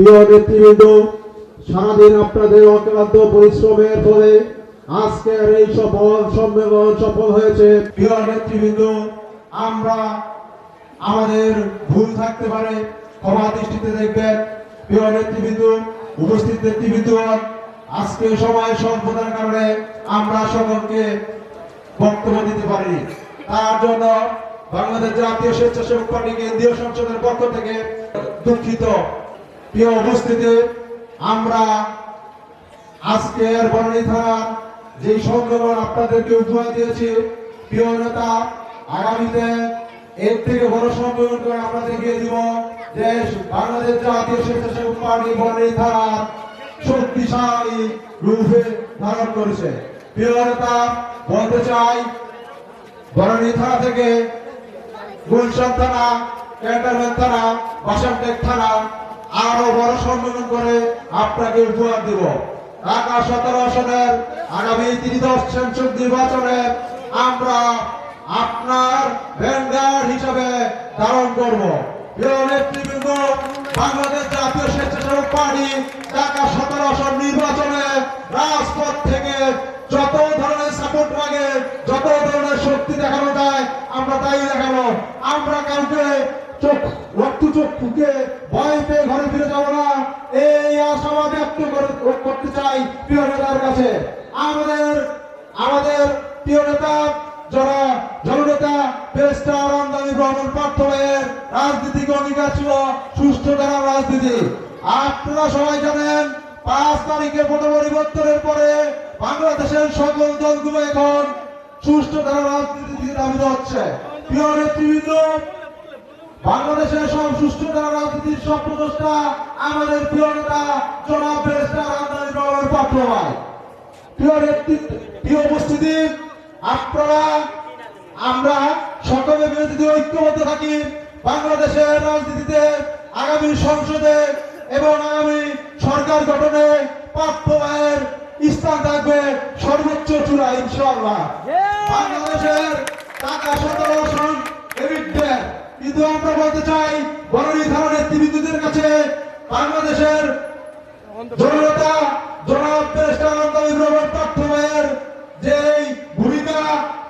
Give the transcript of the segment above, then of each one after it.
প্রিয় নেতৃবৃন্দ, সারাদিন আপনাদের অক্লান্ত পরিশ্রমের ফলে আজকের এই সফল সম্মেলন সফল হয়েছে। প্রিয় নেতৃবৃন্দ, আমরা আমাদের ভুল থাকতে পারে, ক্ষমা দৃষ্টিতে দেখবেন। প্রিয় নেতৃবৃন্দ, উপস্থিত নেতৃবৃন্দ আজকে সময় স্বল্পতার কারণে আমরা সকলকে বক্তব্য দিতে পারিনি। তার জন্য বাংলাদেশ জাতীয় স্বেচ্ছাসেবক পার্টি কেন্দ্রীয় সংসদের পক্ষ থেকে দুঃখিত। প্রিয় উপস্থিতি আমরা আজকের বরণী থানার যে সম্মেলন আপনাদেরকে উপহার দিয়েছি, প্রিয় নেতা, আগামীতে এর থেকে বড় সম্মেলন করে আমরা দেখিয়ে দিব যে বাংলাদেশ জাতীয় স্বেচ্ছাসেবক পার্টি বরণী থানার শক্তিশালী রূপে ধারণ করেছে। প্রিয় নেতা, বলতে চাই বরণী থানা থেকে গুলশান থানা, ক্যান্টনমেন্ট থানা, বাসামটেক থানা আরও বড় সম্মেলন করে আপনাকে উপহার দিব। ঢাকা সতেরো আসনের আগামী ত্রিদশ সংসদ নির্বাচনে আমরা আপনার ভেন্ডার হিসাবে ধারণ করব। বাংলাদেশ জাতীয় স্বেচ্ছাসেবক পার্টি, ঢাকা ফুকে ভয় পেয়ে ঘরে ফিরে না। এই ব্যক্ত করতে চাই প্রিয় নেতার কাছে। আমাদের আমাদের প্রিয় নেতা, যারা জননেতা ছিল দ্বারা রাজনীতি। আপনারা সবাই জানেন, পাঁচ তারিখে পট পরিবর্তনের পরে বাংলাদেশের সকল দলগুলো এখন দাবিত হচ্ছে। নেতৃবৃন্দ বাংলাদেশের সব সুষ্ঠু রাজনীতির সব প্রচেষ্টা আমাদের প্রিয় নেতা জনাব ব্যারিস্টার আমদানি ভাই প্রিয় প্রিয় উপস্থিতি আপনারা আমরা সকলে যদি ঐক্যবদ্ধ থাকি বাংলাদেশের রাজনীতিতে আগামী সংসদে এবং আগামী সরকার গঠনে প্রাপ্য ব্যয়ের স্থান থাকবে সর্বোচ্চ চূড়া ইনশাআল্লাহ। বাংলাদেশের টাকা সতেরো এবিটের কিন্তু আমরা বলতে চাই, বরণী ধারণের নেতৃবৃন্দদের কাছে বাংলাদেশের জনতা, জনাব রবার্ট পার্থ ভাইয়ের যে ভূমিকা,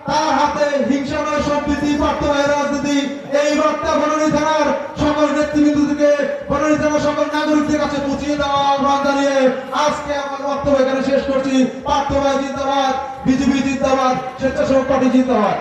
তার হাতে হিংসা নয়, সম্প্রীতি ভাইয়ের রাজনীতি, এই বার্তা বনানী থানার সকল নেতৃবৃন্দ থেকে বনানী থানার সকল নাগরিকদের কাছে পৌঁছিয়ে দেওয়া আহ্বান জানিয়ে আজকে আমার বক্তব্য এখানে শেষ করছি। পার্থ ভাই জিন্দাবাদ, বিজেপি জিন্দাবাদ, স্বেচ্ছাসেবক পার্টি জিন্দাবাদ।